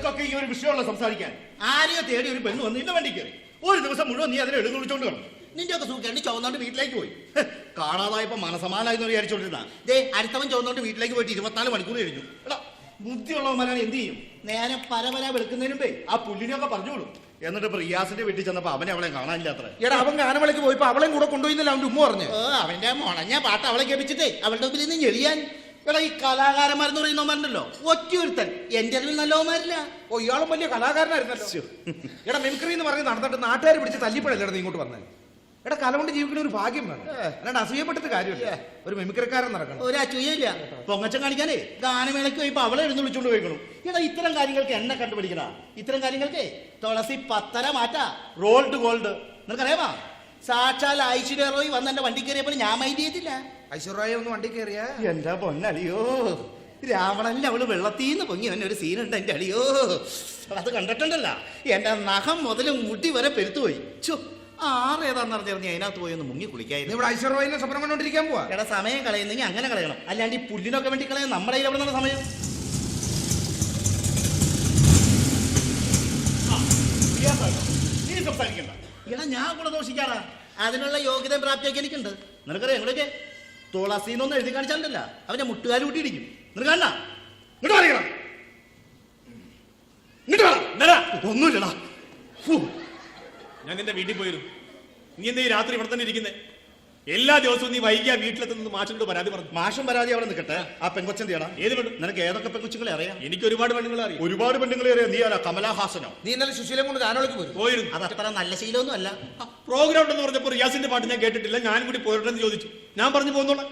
നിനക്കൊക്കെ ഈ ഒരു വിഷയമുള്ള സംസാരിക്കാൻ. ആരെയോ തേടി ഒരു പെണ്ണ് വന്ന് നിന്റെ വണ്ടി കയറി. ഒരു ദിവസം മുഴുവൻ നീ അതിനെ എഴുന്നള്ളിച്ചോണ്ട് കാണും നിന്റെ ഒക്കെ സൂക്കേണ്ടി ചുവന്നോണ്ട് വീട്ടിലേക്ക് പോയി. കാണാതായപ്പോ മനസമാനായി എന്ന് വിചാരിച്ചോണ്ടിരുന്ന. ദേ അടുത്തവൻ ചുവന്നോണ്ട് വീട്ടിലേക്ക് പോയിട്ട് ഇരുപത്തിനാല് മണിക്കൂർ കഴിഞ്ഞു. എടാ ബുദ്ധിയുള്ളവന്മാരാണ് എന്ത് ചെയ്യും? നേരെ പരപര വെളുക്കുന്നതിന് മുമ്പേ ആ പുല്ലിനെയൊക്കെ പറഞ്ഞോളൂ എന്നിട്ട് ഇപ്പൊ റിയാസിന്റെ വീട്ടിൽ ചെന്നപ്പോ അവനെ അവളെ കാണാനില്ല അത്ര എടാ അവൻ ഗാനമേളയ്ക്ക് പോയപ്പോ അവളെയും കൂടെ കൊണ്ടുപോയിന്നല്ല അവന്റെ ഉമ്മ പറഞ്ഞു? അവന്റെ മുളഞ്ഞ പാട്ട് അവളെ കേൾപ്പിച്ചിട്ടേ. അവളുടെ മുമ്പിൽ നിന്ന് ഞെളിയാൻ. എടാ ഈ കലാകാരന്മാരെന്ന് പറയുന്നവന്മാരുണ്ടല്ലോ ഒറ്റയൊരുത്തൻ. എന്റെ അറിവിൽ നല്ലവന്മാരില്ല ഓ ഇയാളും വലിയ കലാകാരനായിരുന്നല്ലോ. എടാ മിമിക്രി എന്ന് പറഞ്ഞ് നടന്നിട്ട് നാട്ടുകാർ പിടിച്ച് തല്ലിപ്പഴല്ലേ ഇങ്ങോട്ട് വന്നത് എടാ കല കൊണ്ട് ജീവിക്കുന്ന ഒരു ഭാഗ്യം വേണം. അല്ലാണ്ട് അസൂയപ്പെട്ടിട്ട് കാര്യമില്ല. ഒരു മിമിക്രിക്കാരൻ നടക്കണം. ഒരു അച്ചൂയില്ല പൊങ്ങച്ചം കാണിക്കാനേ ഗാനമേളയ്ക്ക് പോയപ്പോ അവളെ എഴുന്നള്ളിച്ചുകൊണ്ട് പോയിക്കണം. എടാ ഇത്തരം കാര്യങ്ങൾക്ക് എന്നെ കണ്ടുപിടിക്കണ ഇത്തരം കാര്യങ്ങൾക്ക് തുളസി പത്തര മാറ്റാ. റോൾഡ് ഗോൾഡ് നിനക്കറിയാമാ? സാക്ഷാൽ ഐശ്വര്യ റോയ് വന്ന് എന്റെ വണ്ടി കയറിയപ്പോൾ ഞാൻ മൈൻഡ് ചെയ്തില്ല. ഐശ്വര്യ ഒന്ന് വണ്ടി കയറിയ? എന്റെ പൊന്നളിയോ? രാവണല്ല അവൾ വെള്ളത്തിന്ന് പൊങ്ങി അവൻ ഒരു സീനുണ്ട് എന്റെ അളിയോ. അത് കണ്ടിട്ടുണ്ടല്ല. എന്റെ നഖം മുതലും മുടി വരെ പെരുത്തുപോയി ചോ ആറേതാന്ന് അറിഞ്ഞിറങ്ങി അതിനകത്ത് പോയി ഒന്ന് മുങ്ങി കുളിക്കായിരുന്നു. ഇവിടെ ഐശ്വര്യനെ സ്വപ്നം കണ്ടോണ്ടിരിക്കാൻ പോവാ? എടാ സമയം കളയുന്നെങ്കിൽ അങ്ങനെ കളയണം. അല്ലാണ്ട് ഈ പുല്ലിനൊക്കെ വേണ്ടി കളയാൻ നമ്മുടെ കയ്യിൽ എവിടെ നിന്നുള്ള സമയം ഇനി സംസാരിക്കണ്ട. എടാ ഞാൻ ഗുണദോഷിക്കാറാ അതിനുള്ള യോഗ്യത പ്രാപ്തിയൊക്കെ എനിക്കുണ്ട്. നിനക്കറിയാം എങ്ങനെയൊക്കെ എന്നൊന്നും എഴുതി കാണിച്ചാലല്ല അവനെ മുട്ടുകാലി കൂട്ടിയിടിക്കും നിനക്ക് ഇങ്ങോട്ട് പറയണം ഇങ്ങോട്ട്? ഒന്നുമില്ലടാ ഞാൻ നിന്റെ വീട്ടിൽ പോയിരുന്നു. നീ എന്താ ഈ രാത്രി ഇവിടെ തന്നെ ഇരിക്കുന്നേ? എല്ലാ ദിവസവും നീ വൈകിയ വീട്ടിലെത്തുന്നത് മാഷിനോട് പരാതി പറഞ്ഞു. മാഷം പരാതി അവിടെ നിൽക്കട്ടെ? ആ പെങ്കൊച്ചൻ തേടാ ഏത് പെണ്ണു നിനക്ക് ഏതൊക്കെ പെങ്കൊച്ചുങ്ങളെ അറിയാം? എനിക്ക് ഒരുപാട് പെണ്ണുങ്ങളെ അറിയാം. ഒരുപാട് പെണ്ണുങ്ങളെ അറിയാം. നീ ആരാ? കമലാഹാസനോ? നീ ഇന്നലെ സുശീലം കൊണ്ട് ഗാനമേളയ്ക്ക് പോയി പോയിരുന്നു. അത് അത്ര നല്ല ശീലമൊന്നും അല്ല പ്രോഗ്രാം ഉണ്ടെന്ന് പറഞ്ഞപ്പോൾ റിയാസിന്റെ പാട്ട് ഞാൻ കേട്ടിട്ടില്ല. ഞാനും കൂടി പോയിട്ടെന്ന് ചോദിച്ചു. ഞാൻ പറഞ്ഞു പോകുന്നോളാം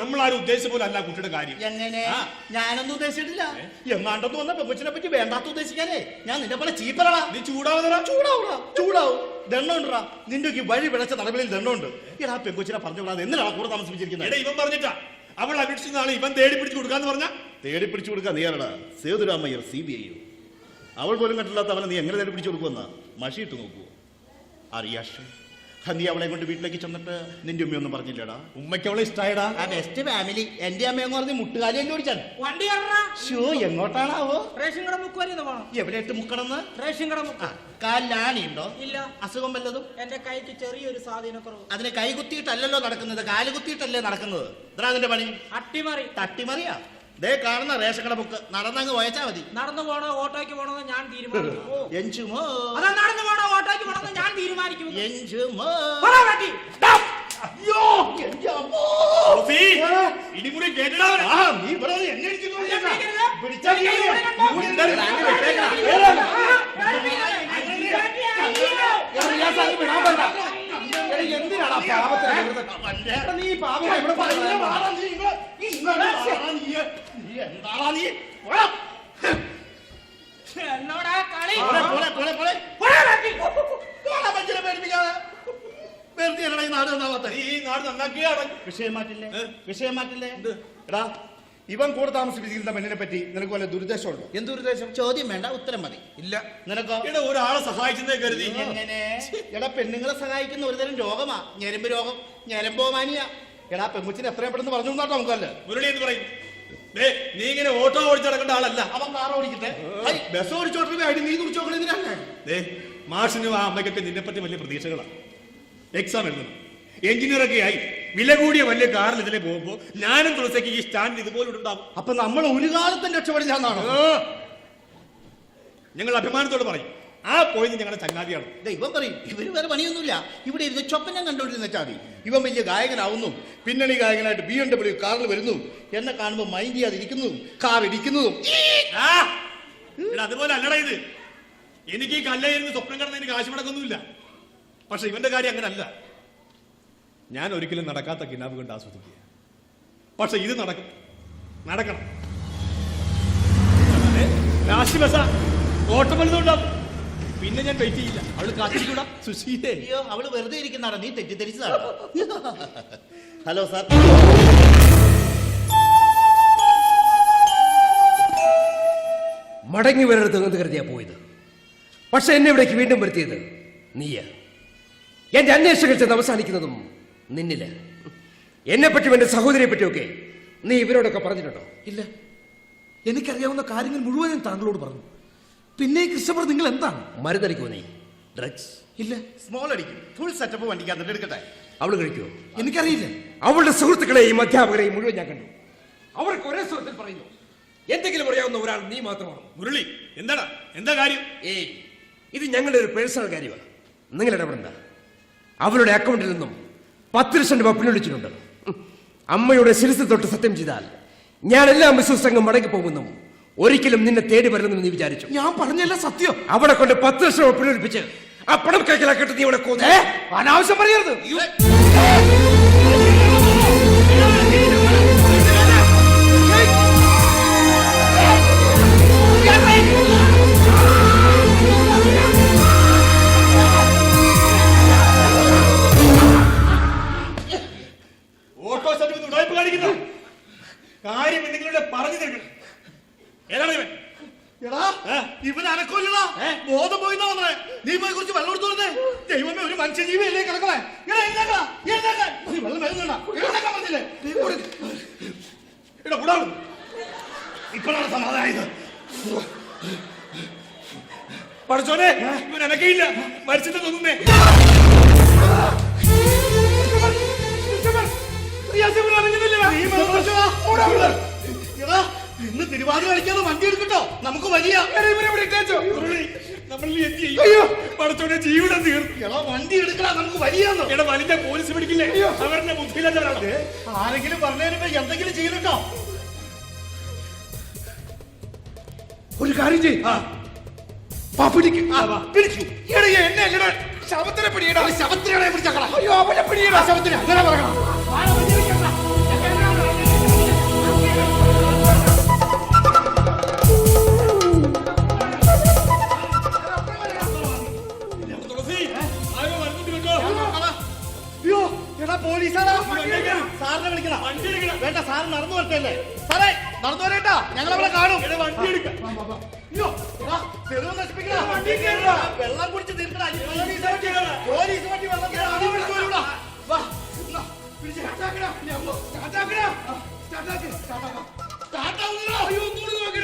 നമ്മൾ ആരും ഉദ്ദേശിച്ച പോലെ അല്ല കുട്ടിയുടെ കാര്യം. എങ്ങനെ? ഞാനൊന്നും ഉദ്ദേശിച്ചിട്ടില്ല. എങ്ങാണ്ടൊന്നും വന്ന പെപ്പച്ചിനെ പറ്റി വേണ്ടാത്ത ഉദ്ദേശിക്കാനേ. ഞാൻ നിന്റെ പോലെ ചീപ്പറാ നീ ചൂടാവുന്നതാ ചൂടാവുടാ. ചൂടാവും. ദണ്ണുണ്ടാ നിന്റെ ഈ വഴി വിളച്ച നടകളിൽ ദണ്ണുണ്ട് എടാ പെങ്കൊച്ചിനെ പറഞ്ഞു വിടാതെ എന്തിനാണ് കൂടെ താമസിപ്പിച്ചിരിക്കുന്നത്? ഇവൻ പറഞ്ഞിട്ടാ. അവൾ അപേക്ഷിച്ച നാളെ ഇവൻ തേടി പിടിച്ചു കൊടുക്കാന്ന് പറഞ്ഞ? തേടി പിടിച്ചു കൊടുക്കാൻ നീ ആരടാ? സേതുരാമയ്യർ സി ബി ഐ അവൾ പോലും കണ്ടില്ലാത്ത അവനെ നീ എങ്ങനെ തേടി പിടിച്ചു കൊടുക്കുമെന്നാ? മഷി ഇട്ട് അറിയാഷ് നീ അവളെ കൊണ്ട് വീട്ടിലേക്ക് ചെന്നിട്ട് നിന്റെ ഉമ്മയൊന്നും പറഞ്ഞില്ലടാ. ഉമ്മയ്ക്ക് അവളെ ഇഷ്ടായടാ. ആ ബെസ്റ്റ് ഫാമിലി എന്റെ അമ്മയെന്ന് പറഞ്ഞ് മുട്ടുകാലി എന്നെ ഓടിച്ചാണ് വണ്ടി ഷോ എങ്ങോട്ടാണാവോ? റേഷൻ കട മുക്ക് വരെ എവിടെയിട്ട് മുക്കണമെന്ന് റേഷൻ കട മുക്ക കാലിലാണി ഉണ്ടോ ഇല്ല. അസുഖം വല്ലതും? എന്റെ കൈക്ക് ചെറിയൊരു സ്വാധീനക്കുറവ്. അതിന് കൈ കുത്തിയിട്ടല്ലല്ലോ നടക്കുന്നത് കാൽ കുത്തിയിട്ടല്ലേ നടക്കുന്നത്. ഇതാ അതിന്റെ പണി. അട്ടിമറി. തട്ടിമറിയാ? ദേ കാണുന്ന റേഷൻ കട ബുക്ക്. നടന്നങ്ങ് വായിച്ചാ മതി. നടന്നു പോണോ ഓട്ടോയ്ക്ക് പോണോന്ന് ഞാൻ തീരുമാനിക്കും. എഞ്ചുമോ അതാ നടന്നു പോണോ ഓട്ടോയ്ക്ക് പോണോന്ന് ഞാൻ തീരുമാനിക്കും. എഞ്ചുമോ. എന്തിനാണ് പാപത്തിന് നീ പാപം ഇവിടെ പറയുന്നത് എന്താടാ നീ? എന്നോടാ കളി? വെറുതെ ഈ നാട് നന്നാവാത്തെ. ഈ നാട് നന്നാക്കിയാണ് വിഷയം മാറ്റില്ലേ? വിഷയം മാറ്റില്ലേ? എടാ ഇവൻ കൂടെ താമസിപ്പിച്ചിരുന്ന പെണ്ണിനെ പറ്റി നിനക്ക് വല്ല ദുരുദ്ദേശമുണ്ടോ ദുരുദ്ദേശം ചോദ്യം വേണ്ട ഉത്തരം മതി. ഇല്ല. നിനക്കോ? ഇവിടെ ഒരാളെ സഹായിച്ചതേ കരുതി. എങ്ങനെ എടാ പെണ്ണുങ്ങളെ സഹായിക്കുന്ന ഒരുതരം രോഗമാ. ഞരമ്പ് രോഗം ഞരമ്പോമാനിയ എടാ പെങ്കുച്ചിന് എത്രയും പെട്ടെന്ന് പറഞ്ഞു നോക്കാം നമുക്കല്ലേ? മുരളി എന്ന് പറയും. നീ ഇങ്ങനെ ഓട്ടോ ഓടിച്ച് നടക്കേണ്ട ആളല്ല. അവൻ കാർ ഓടിക്കട്ടെ? ബസ് ഓടിച്ചോട്ടെ അടി നീ കുറിച്ചോക്കണെന്തിനാണ് ദേ, മാഷിനും ആ അമ്മയ്ക്കൊക്കെ നിന്നെ പറ്റി വലിയ പ്രതീക്ഷകളാണ് എക്സാം എഴുതണം എഞ്ചിനീയർ ഒക്കെ ആയി. വില കൂടിയ വലിയ കാറിൽ ഇതിലെ പോകുമ്പോ ഞാനും തുളസിക്ക് ഈ സ്റ്റാൻഡ് ഇതുപോലെ ഉണ്ടാവും അപ്പൊ നമ്മൾ ഒരു കാലത്തും രക്ഷപ്പെടില്ലാന്നാണോ ഞങ്ങൾ അഭിമാനത്തോട് പറയും. ആ പോയത് ഞങ്ങളുടെ ചങ്ങാതിയാണ്. ദേ, ഇവൻ പറയും ഇവർ വേറെ പണിയൊന്നുമില്ല. ഇവിടെ ഇരുന്ന് ചൊപ്പനം കണ്ടോണ്ടിരുന്ന ചാതി. ഇവൻ വലിയ ഗായകനാവുന്നു. പിന്നണി ഗായകനായിട്ട് ബി എം ഡബ്ല്യു കാറിൽ വരുന്നു. എന്നെ കാണുമ്പോൾ മൈൻഡ് ചെയ്യാതിരിക്കുന്നതും കാർ ഇടിക്കുന്നതും അതുപോലെ അല്ലടാ ഇത്. എനിക്ക് ഈ കല്ലായിരുന്നു സ്വപ്നം കാണുന്നതിന് കാശ് മുടക്കൊന്നുമില്ല. പക്ഷെ ഇവന്റെ കാര്യം അങ്ങനെ അല്ല ഞാൻ ഒരിക്കലും നടക്കാത്ത കിനാവ് കണ്ട് ആസ്വദിക്കുക. പക്ഷെ ഇത് നടക്കും നടക്കണം. ലാസ്റ്റ് ബസ്സാ ഓട്ടം വലുതുണ്ടാവും പിന്നെ ഞാൻ വെയിറ്റ് ചെയ്യില്ല. അവൾ കാത്തിരിക്കൂടാ. സുശീലേ. അയ്യോ അവൾ വെറുതെ ഇരിക്കുന്നതാണോ. നീ തെറ്റിദ്ധരിച്ചതാണ്. Hello sir. മടങ്ങി വരരുത് എന്ന് കരുതിയാ പോയത്. പക്ഷെ എന്നെ ഇവിടേക്ക് വീണ്ടും വരുത്തിയത് നീയ. എന്റെ അന്വേഷണങ്ങൾ ചെന്ന് അവസാനിക്കുന്നതും നിന്നില്ല. എന്നെ പറ്റിയും എന്റെ സഹോദരിയെ പറ്റിയൊക്കെ നീ ഇവരോടൊക്കെ പറഞ്ഞിട്ടുണ്ടോ? ഇല്ല. എനിക്കറിയാവുന്ന കാര്യങ്ങൾ മുഴുവനും താങ്കളോട് പറഞ്ഞു. പിന്നെ ക്രിസ്റ്റഫർ നിങ്ങൾ എന്താണ്? മരുന്നടിക്കുമോ നീ? ഡ്രഗ്സ് ഇല്ല. സ്മോൾ അടിക്കും. ഫുൾ സെറ്റപ്പ് വണ്ടിക്കകത്തിട്ട് എടുക്കട്ടെ. അവൾ കഴിക്കുമോ എനിക്കറിയില്ല. അവളുടെ സുഹൃത്തുക്കളെയും അധ്യാപകരെയും മുഴുവൻ ഞാൻ കണ്ടു. അവർക്ക് ഒരേ സ്വരത്തിൽ പറയുന്നു. എന്തെങ്കിലും അറിയാവുന്ന ഒരാൾ നീ മാത്രമാണ് മുരളി എന്താടാ? എന്താ കാര്യം? ഏയ് ഇത് ഞങ്ങളുടെ ഒരു പേഴ്സണൽ കാര്യമാണ്. നിങ്ങൾ ഇടപെടണ്ട അവരുടെ അക്കൗണ്ടിൽ നിന്നും പത്ത് ലക്ഷം രൂപ പിൻവലിച്ചിട്ടുണ്ട്. അമ്മയുടെ ശിരസിൽ തൊട്ട് സത്യം ചെയ്താൽ ഞാൻ എല്ലാ വിശ്വസംഘം മടങ്ങി പോകുന്നു ഒരിക്കലും നിന്നെ തേടി വരണമെന്ന് നീ വിചാരിച്ചു. ഞാൻ പറഞ്ഞല്ല സത്യം. അവിടെ കൊണ്ട് പത്ത് ലക്ഷം രൂപ പിടിപ്പിച്ച് ആ പണം കൈക്കലാക്കിട്ട് നീ ഇവിടെ കൊന്നേ. അനാവശ്യം പറയരുത്. ഇവൻ അനക്കമില്ലടാ ബോധം പോയി വന്നേ. നീ പോയി കുറച്ച് വെള്ളം എടുത്തോളേ ദൈവമേ ഒരു മനുഷ്യജീവിയല്ലേ കിടക്കണേ? എടാ എഴുന്നേക്കാ എഴുന്നേക്കാ. വെള്ളം വരുന്നുണ്ടാ എഴുന്നേക്കാൻ പറഞ്ഞില്ലേ എടാ കൂടാവും ഇപ്പോഴാണ് സമാധാനം പഠിച്ചോനെ ഇവൻ അനക്കയില്ല മരിച്ചിട്ട് തോന്നുന്നേ. എടാ ഇന്ന് തിരുവാതിര കളിക്കാതെ വണ്ടി എടുക്കട്ടോ. നമുക്ക് വലിയ പഠിച്ചോനെ ജീവിതം എടാ വണ്ടി എടുക്കടാ നമുക്ക് വലിയാന്നോ എടാ വലിയ പോലീസ് പിടിക്കില്ലേ? അവരുടെ ബുദ്ധിയില്ലാത്തവരാണ് ആരെങ്കിലും പറഞ്ഞതിന് എന്തെങ്കിലും ചെയ്തിട്ടോ ഒരു കാര്യം ചെയ്യും. പിടിക്കും. പിടിച്ചു എടാ എന്നെ അല്ലടാ ശവത്തിനെ പിടിയടാ. ശവത്തിനെ പിടിച്ചേക്കടാ അയ്യോ അവനെ പിടിയടാ. ശവത്തിനെ. അങ്ങനെ പറയണം. വണ്ടി സാർ നടന്നു വരട്ടല്ലേ സാറേ നടന്നു വരട്ടാ. ഞങ്ങൾ അവിടെ കാണും. വണ്ടി എടുക്കാം. വെള്ളം കുടിച്ച് പോലീസ് വണ്ടി വെള്ളം. സ്റ്റാർട്ടാവുന്നില്ല. അയ്യോ, ഒന്നുകൂടി